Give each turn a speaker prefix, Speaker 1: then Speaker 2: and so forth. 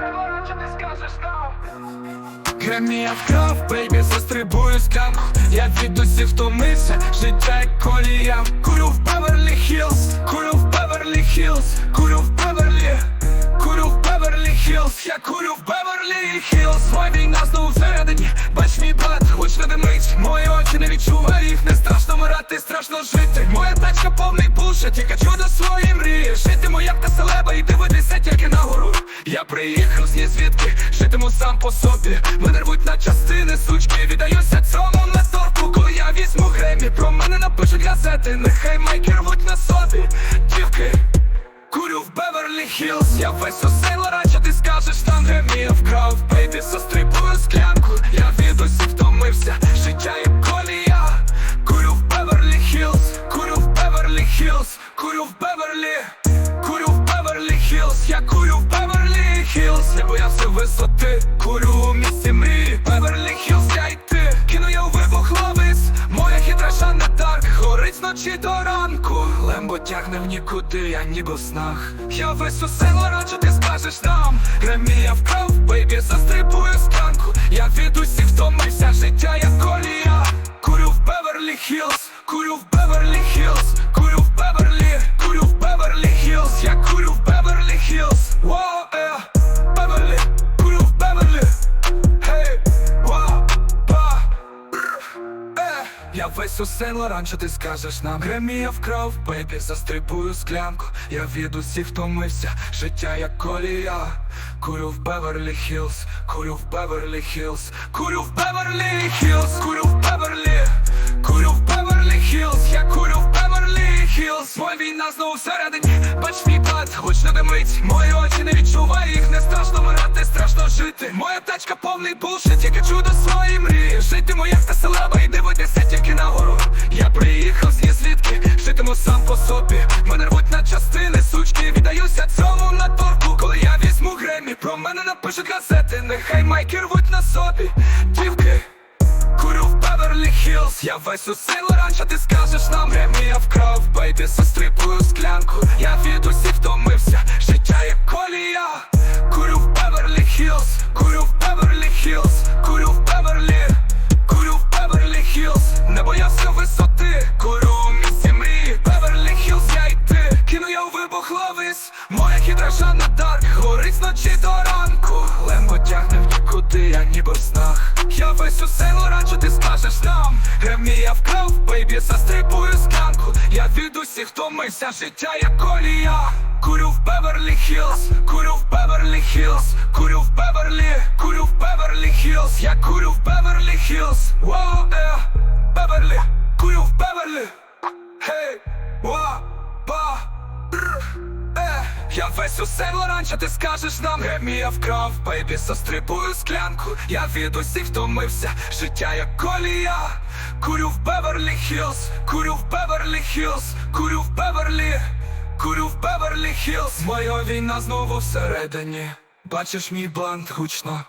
Speaker 1: ти нам?
Speaker 2: Гремі вкрав, бейбі, застрибую склянку Я від втомився, життя як колія. Курю в Беверлі Хілз, курю в Беверлі Хілз, курю в Беверлі, курю в Беверлі Хілз, я курю в Беверлі Хілз. Моя війна знову всередині, бач мій брат, хоч не димить. Мої очі не відчуваю не страшно вмирати, страшно жити. Моя тачка повний бушет, тільки чудо свої мрії приїхав з звідки, житиму сам по собі. Мене рвуть на частини, сучки, віддаюся цьому на торпу Коли я візьму гремі, про мене напишуть газети. Нехай майки рвуть на собі, дівки Курю в Беверлі Хілз, я весь у Не боявся висоти, курю у місті мрії Беверлі Хілз, я й ти, кину я у вибух ловис Моя хитра Жанна Дарк, горить зночі до ранку. Лембо тягне в нікуди, я ніби в снах. Я весь у село раджу, ти скажеш нам. Гремі я вкрав, бейбі, застрибую склянку Я від усіх втомився, життя як колія. Курю в Беверлі Хілз, я весь у Сен Лоран, що ти скажеш нам. Гремі я вкрав, бейбі, застрибую склянку Я від усіх втомився, життя як колія. Курю в Беверлі Хілз, курю в Беверлі Хілз, курю в Беверлі Хілз, курю в Беверлі, курю в Беверлі Хілз, я курю в Беверлі Хілз. Моя війна знову всередині, бач мій брат, хоч не димить Мої очі не відчуваю їх, не страшно вмирати, страшно жити. Моя тачка повний булшит, тільки чудо свої мрії. Житиму як та селеба собі. Мене рвуть на частини, сучки, віддаюся цьому на торгу, Коли я візьму гремі, про мене напишуть газети. Нехай майки рвуть на собі, дівки Курю в Беверлі Хілз, я весь у Сейлоран, ранча, ти скажеш нам Гремі я вкрав, бейбі, весь у сейло раджу, ти скажеш нам. Гремі я вкрав, бейбі, застрибую склянку. Я від усіх втомився, життя як колія. Курю в Беверлі Хілз, курю в Беверлі весь у сен лоранча, ти скажеш нам. Гемія вкрав, бейбі, застрипую склянку. Я від усіх втомився, життя як колія. Курю в Беверлі Хілз, курю в Беверлі Хілз, курю в Беверлі, курю в Беверлі Хілз. Моя війна знову всередині. Бачиш мій блант гучно